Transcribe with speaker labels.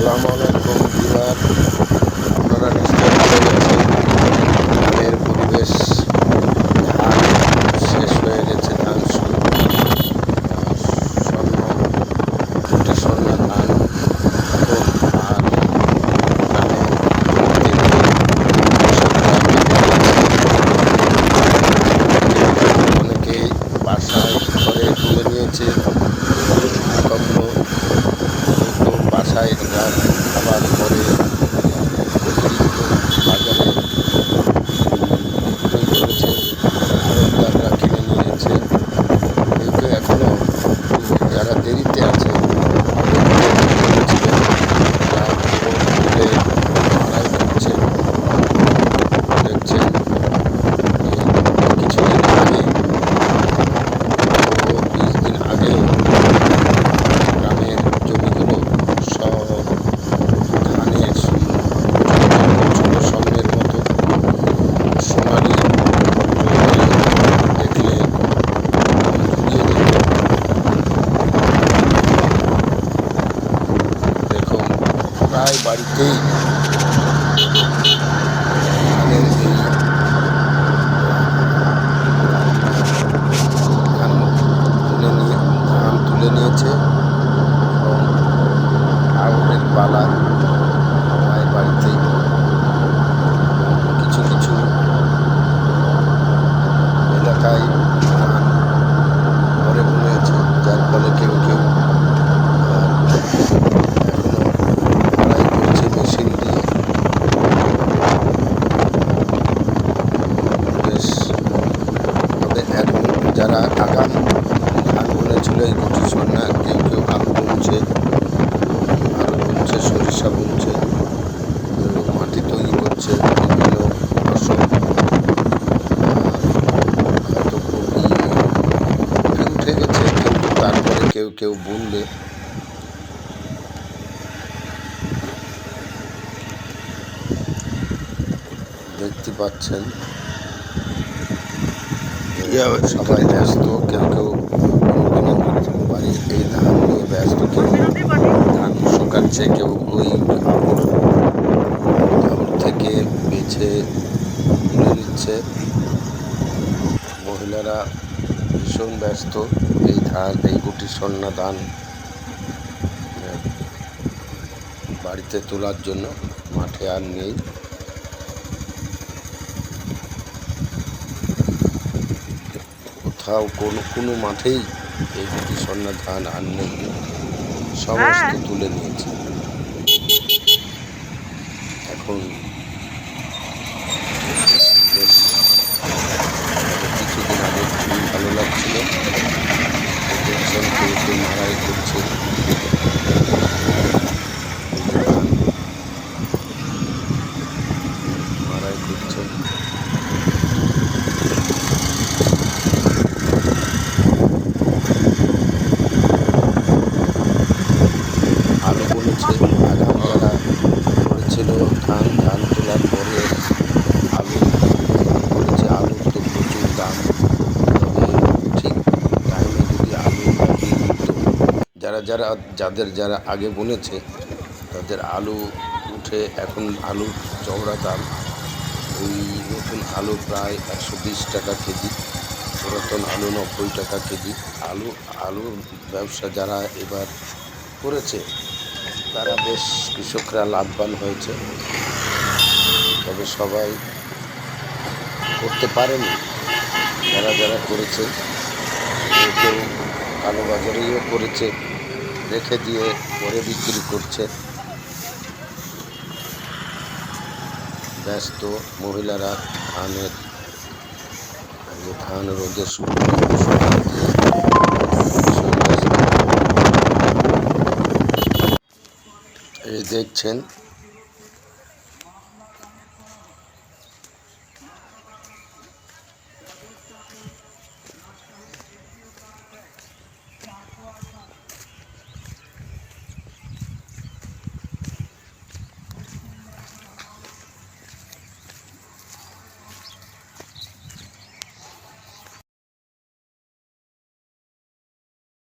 Speaker 1: আসসালামু আলাইকুম Bieber tayo ng lahat. বাড়িতেই ধানের এই ধান তুলে নিয়ে ধান তুলে নিয়েছে এবং আগুনের পালা প্রায় বাড়িতেই কিছু কিছু এলাকায় ধান ঘরে বলেছে যার ফলে কেউ কেউ আহ, এখনও লড়াই করছে মেশিন দিয়ে বেশ তবে এখন যারা আগাম বুনেছিল এই গুটি সন্না কেউ কেউ আলু বুনছে আলু বুনছে সরিষা বুনছে মাটি তৈরি করছে বিভিন্ন ফসল। হয়তো উঠে গেছে তারপরে কেউ কেউ বুনবে দেখতে পাচ্ছেন সবাই ব্যস্ত কেউ কেউ বাড়ি এই ধান নিয়ে ব্যস্ত কেউ ধান শুকাচ্ছে কেউ ওই থেকে বেছে তুলে নিচ্ছে মহিলারা ভীষণ ব্যস্ত এই ধান, এই গুটি সন্না ধান। বাড়িতে তোলার জন্য মাঠে আর নেই। কোথাও কোনো কোনো মাঠেই এই দুটি সন্না ধান আর নেই। সমস্ত তুলে নিয়েছে। এখন বেশ কিছুদিন আগে খুবই ভালো লাগছিল দেখছেন কেউ কেউ মারাই করছে মারাই করছে আলু বলেছে আগাম যারা করেছিল ধান ধান তোলার পরে আলু বলেছে আলুর তো প্রচুর দাম তবে ঠিক টাইমে যদি আলু লাগিয়ে দিত যারা যারা, যাদের যারা আগে বুনেছে, তাদের আলু উঠে এখন আলুর চওড়া দাম। ওই নতুন আলু প্রায় একশো বিশ টাকা কেজি, পুরাতন আলু নব্বই টাকা কেজি। আলু আলুর ব্যবসা যারা এবার করেছে, তারা বেশ কৃষকরা লাভবান হয়েছে। তবে সবাই করতে পারেনি। যারা যারা করেছে, কেউ কেউ কালোবাজারিও করেছে। রেখে দিয়ে পরে বিক্রি করছে ব্যস্ত মহিলারা ধানের যে ধান রোদে। এই দেখছেন